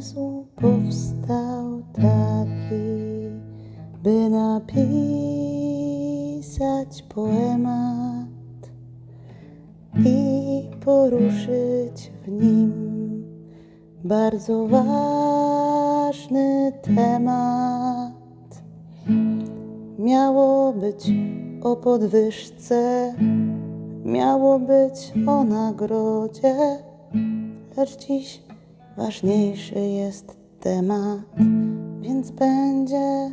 Pomysł powstał taki, by napisać poemat i poruszyć w nim bardzo ważny temat. Miało być o podwyżce, miało być o nagrodzie, lecz dziś ważniejszy jest temat, więc będzie,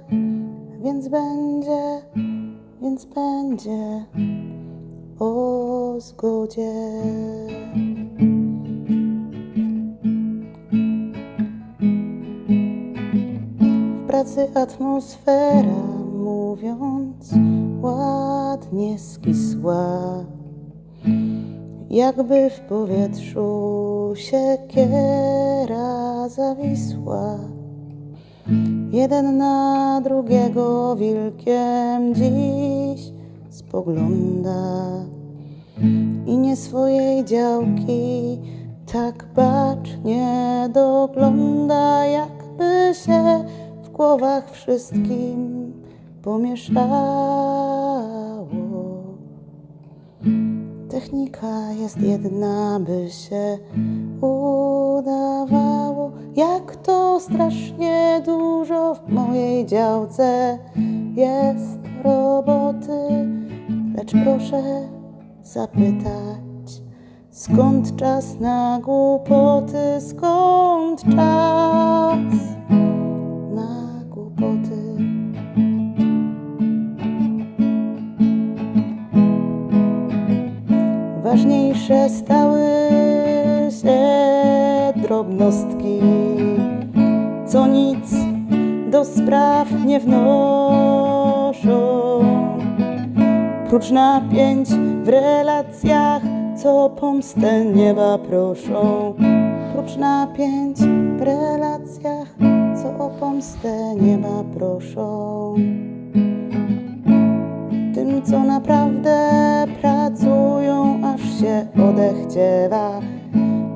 więc będzie, więc będzie o zgodzie. W pracy atmosfera, mówiąc ładnie skisła, jakby w powietrzu siekiera zawisła. Jeden na drugiego wilkiem dziś spogląda i nie swojej działki tak bacznie dogląda, jakby się w głowach wszystkim pomieszało. Technika jest jedna, by się udawało, jak to strasznie dużo w mojej działce jest roboty. Lecz proszę zapytać, skąd czas na głupoty, skąd czas na Ważniejsze stały się drobnostki, co nic do spraw nie wnoszą. Prócz napięć w relacjach, co pomstę nieba proszą. Prócz napięć w relacjach, co o pomstę nieba proszą. Tym, co naprawdę się odechciewa.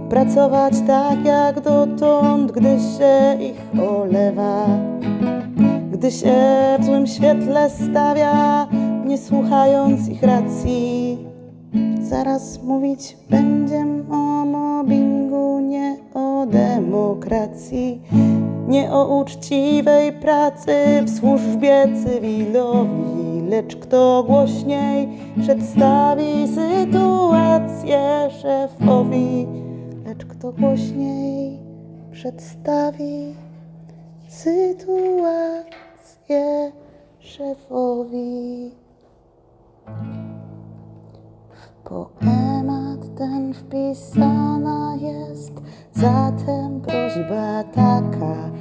Pracować tak jak dotąd, gdy się ich olewa. Gdy się w złym świetle stawia, nie słuchając ich racji. Zaraz mówić będziem o mobbingu, nie o demokracji, nie o uczciwej pracy w służbie cywilowi, lecz kto głośniej przedstawi sytuację szefowi, lecz kto głośniej przedstawi sytuację szefowi. W poemat ten wpisana jest zatem prośba taka,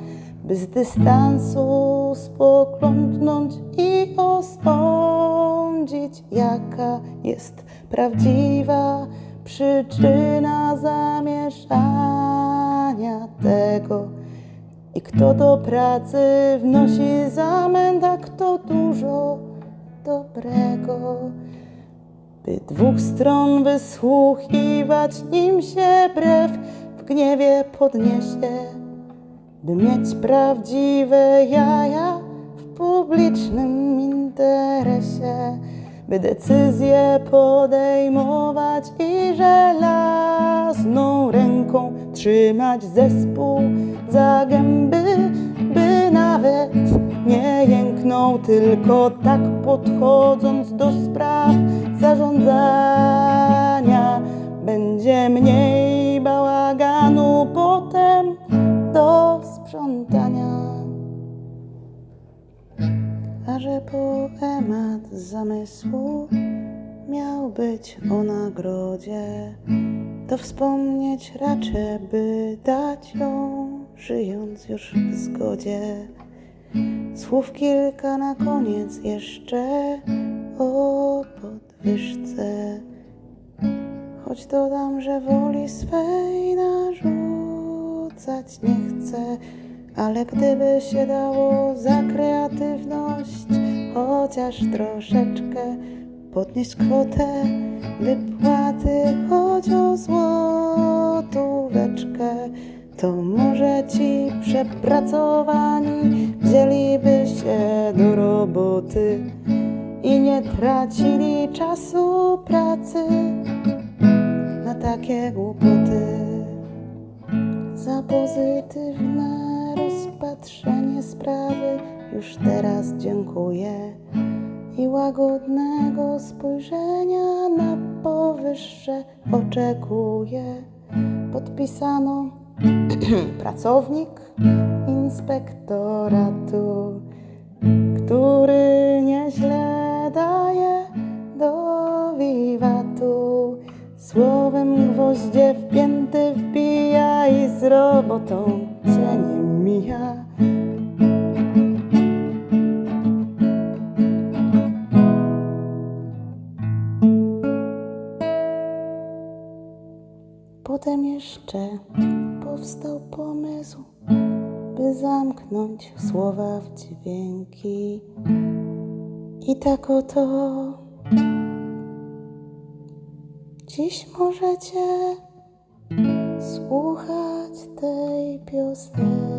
by z dystansu spoglądnąć i osądzić, jaka jest prawdziwa przyczyna zamieszania tego. I kto do pracy wnosi zamęt, a kto dużo dobrego. By dwóch stron wysłuchiwać, nim się brew w gniewie podniesie. By mieć prawdziwe jaja w publicznym interesie. By decyzje podejmować i żelazną ręką trzymać zespół za gęby, by nawet nie jęknął, tylko tak podchodząc do spraw zarządzania że poemat zamysłu miał być o nagrodzie, to wspomnieć raczej, by dać ją, żyjąc już w zgodzie. Słów kilka na koniec jeszcze o podwyżce. Choć dodam, że woli swej narzucać nie chcę, ale gdyby się dało za kreatywność chociaż troszeczkę podnieść kwotę wypłaty, choć o złotóweczkę, to może ci przepracowani wzięliby się do roboty i nie tracili czasu pracy na takie głupoty. Za pozytywne rozpatrzenie sprawy już teraz dziękuję i łagodnego spojrzenia na powyższe oczekuję. Podpisano pracownik inspektoratu, który nieźle daje do wiwatu. Słowem gwoździe wpięty wbija i z robotą się mija. Jeszcze powstał pomysł, by zamknąć słowa w dźwięki. I tak oto dziś możecie słuchać tej piosenki.